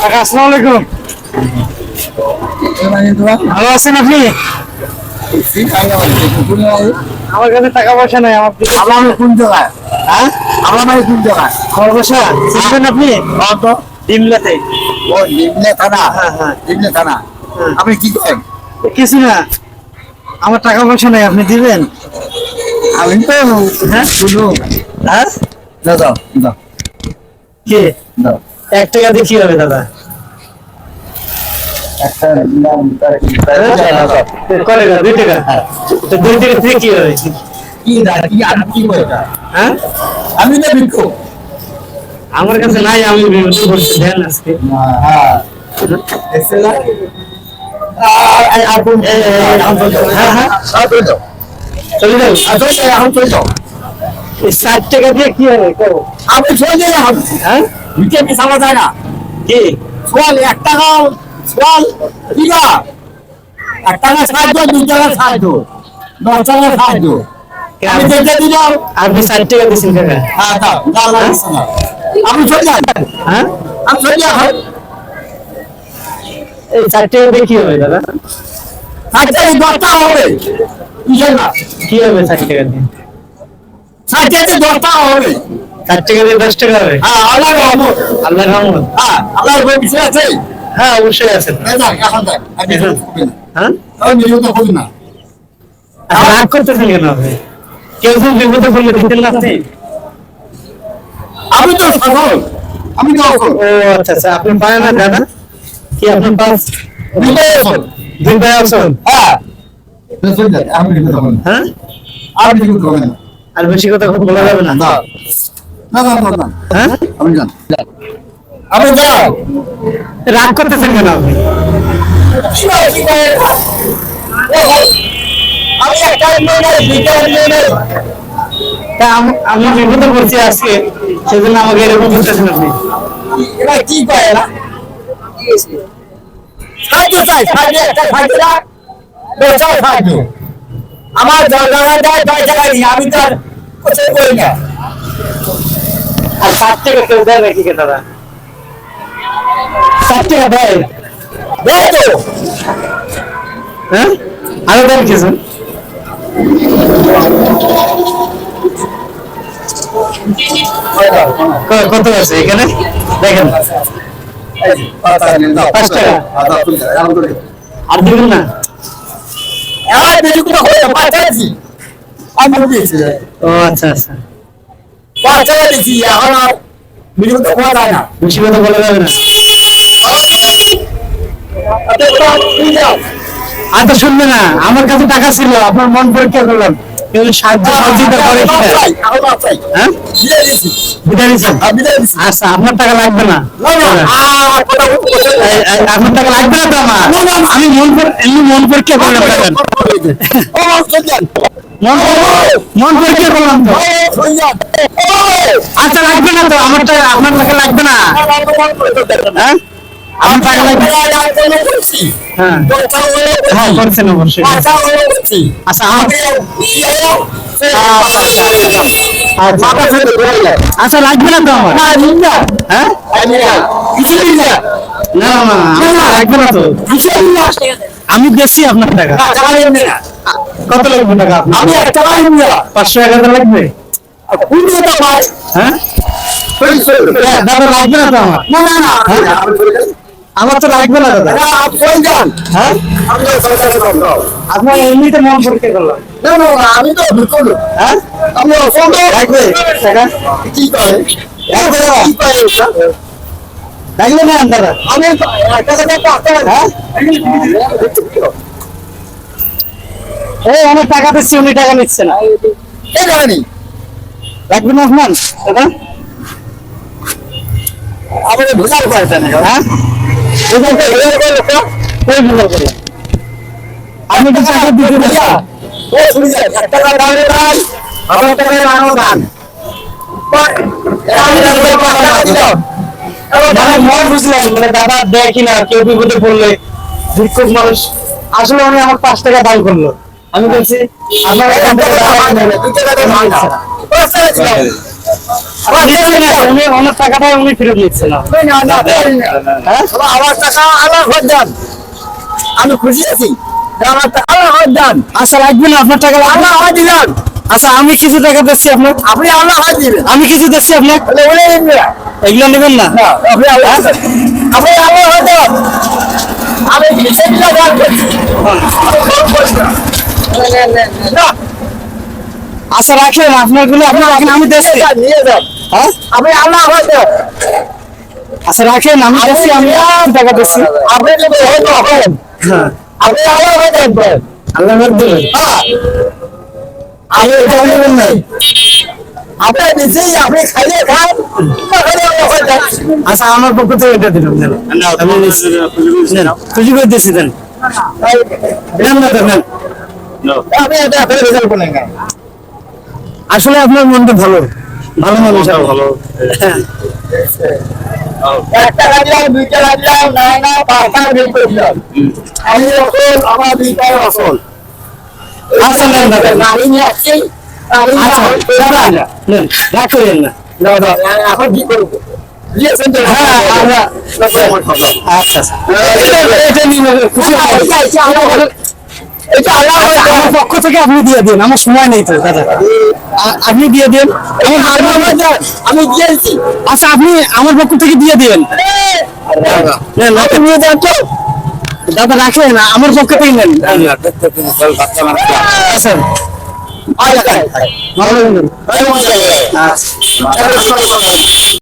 কাকা আসসালামু আলাইকুম। ভালো আছেন আপনি? আমার কাছে টাকা পয়সা নাই আমার কিছু- আমার কোন জায়গায়? হ্যাঁ? আমার বাড়ি কোন জায়গায়? আমার পয়সা? চিনবেন আপনি? অত ডিমলাতে। ও থানা? হ্যাঁ, হ্যাঁ। থানা? হ্যাঁ। আপনি কি করেন? কিছু না। আমার টাকা পয়সা নাই আপনি দিবেন? আমি তো হ্যাঁ? শুধু হ্যাঁ? দাও দাও দাও কে? এক টাকা দিয়ে কি হবে দাদা? করে না দুই টাকা। তো দুই টাকা দিয়ে কি হবে? কি দা কি আর কি করে হ্যাঁ? আমি আমার কাছে নাই আমি আজকে। চলে যাও। চলে যাও। এই ষাট টাকা দিয়ে কি হবে? করো আপনি চলে যান হ্যাঁ? নিচে পিছানো যায় না। কি? সোয়াল এক টাকা। সোয়াল দিবা এক টাকা সাহায্য দুই টাকা সাহায্য। দশ টাকা সাহায্য। আমি দেখে দিলাম আপনি ষাট টাকা দিচ্ছেন কাকা হ্যাঁ দাও দাও আপনি চলে যান হ্যাঁ? আমি চলে যান এই ষাট টাকা দিয়ে কি হবে দাদা? দশ টাকা হবে। কিসের না কি হবে ষাট টাকা দিয়ে দশ টাকা হবে। ষাট টাকা দিয়ে দশ টাকা হবে আল্লাহ রহমত। আল্লাহ রহমত। আল্লাহর বই বিষয় আছে। হ্যাঁ অবশ্যই আছেন এই যাক, এখন যাক। আমি তো। হ্যাঁ আচ্ছা, রাগ করতেছেন কেন আপনি? কেউ কেউ বিপদে পড়লে দিতেন না আমি তো সফল আমি তো ও আচ্ছা আচ্ছা আপনি পারেন না দাদা? কি আপনার পাস? হ্যাঁ। আমি। হ্যাঁ? আর বেশি কথা বলা যাবে না। না না না না, না হ্যাঁ যান রাগ করতেছেন কেন আমি বিপদে পড়ছি আজকে সেজন্য আমাকে এরকম বলতেছেন আপনি। কি করে এরা? সাহায্য চাই সাহায্য একটা সাহায্য না সাহায্য। আমার টাকা দেয় দশ নিয়ে আমি তো আর কিছু করি না। আর টাকা কেউ দেয় নাকি কে দাদা টাকা দেয় দেয় তো হ্যাঁ আরও দেন কিছু কত আছে এখানে দেখেন পাঁচ টাকা। আর দিবেন না হয়ে আচ্ছা আচ্ছা এখন আর বেশি করে হওয়া যায় না বেশি কথা বলা যাবে না আর তো শুনবে না। আমার কাছে টাকা ছিল আপনার মন পরীক্ষা করলাম। সাহায্য সহযোগিতা করে কি না? বিদায় দিচ্ছেন আচ্ছা আপনার টাকা লাগবে না। এই- এই, আপনার টাকা লাগবে না তো আমার? আমি মন এমনি মন পরীক্ষা করলাম টাকা। মন পরীক্ষা করলাম তো। আচ্ছা লাগবে না তো। আমার আপনার টাকা লাগবে না। হ্যাঁ? আপনার টাকা লাগবে হ্যাঁ। হ্যাঁ করছেন অবশ্যই। আচ্ছা লাগবে না তো আমার? হ্যাঁ? না। না। না লাগবে না তো। আমি বেশি আপনার টাকা। কত লাগবে টাকা আমি একটা পাঁচশো এক হাজার লাগবে? হ্যাঁ? দাদা লাগবে না তো আমার? না না না আমার তো লাগবে না দাদা। হ্যাঁ? আপনার এমনিতে মন পরীক্ষা করলাম। না না না, আমি তো হ্যাঁ? আমি লাগবে? টাকা? কি করে কি করে এটা? না দাদা আমি কথা পাঁচটা হ্যাঁ এই অনেক টাকা দিচ্ছি উনি টাকা নিচ্ছে না। কে জানি লাগবে না আপনার দাদা আমি ভুলার পাইছে না হ্যাঁ? আপনি কি টাকা দিতে আমার টাকা দান দাদা মন বুঝলাম মানে দাদা দেখি না কেউ বিপদে পড়লে ভিক্ষুক মানুষ। আসলে উনি আমার পাঁচ টাকা দান করল। আমি বলছি দিলাম। উনি ওনার টাকাটা উনি ফেরত নিচ্ছে না। হ্যাঁ? আমার টাকা আমার ঘর দেন। আমি খুশি আছি। আমার টাকা আমার দেন রাখবেন আপনার টাকা? আল্লাহ হয় দিলেন আচ্ছা আমি কিছু টাকা দিচ্ছি আপনার। আপনি আল্লাহ হয় দিবেন। আমি কিছু দিচ্ছি আপনার। এগুলো নেবেন না? আপনি আল্লাহ আপনি আল্লাহ হয় দেন। আমি আচ্ছা রাখেন আপনারগুলো আপনার রাখেন আমি দেখছি নিয়ে যান। হ্যাঁ? আপনি আল্লাহ হয় আচ্ছা রাখেন আমি দেখছি আমি টাকা দিচ্ছি। আপনি হয়তো হ্যাঁ। আপনি আল্লাহ হয় দেখবেন আল্লাহ দেবেন। হ্যাঁ। আমি এটা নেবেন নাই আপনি নিজেই আপনি খান। আচ্ছা আমার পক্ষ থেকে এটা দিলাম খুশি করে দেন। আমি আপনার রেজাল্ট বলেন আসলে আপনার মনটা ভালো। ভালো মানুষ আপনি। ভালো। হ্যাঁ। একটা দুইটা রাখলাম না না পাঁচটা বের করলাম আমি অসল আমার দুইটাই অসল। আচ্ছা নেন না নেন, রাগ করেন না এখন কি করব আচ্ছা এটা- নিয়ে খুশি আমার পক্ষ থেকে আপনি দিয়ে দিন আমার সময় নেই তো দাদা আপনি দিয়ে দিন। আমি দিয়েছি আচ্ছা আপনি আমার পক্ষ থেকে দিয়ে দিবেন নিয়ে যান তো দাদা রাখেন আমার পক্ষে থেকে নেন। আচ্ছা। ভালো থাকবেন। আচ্ছা।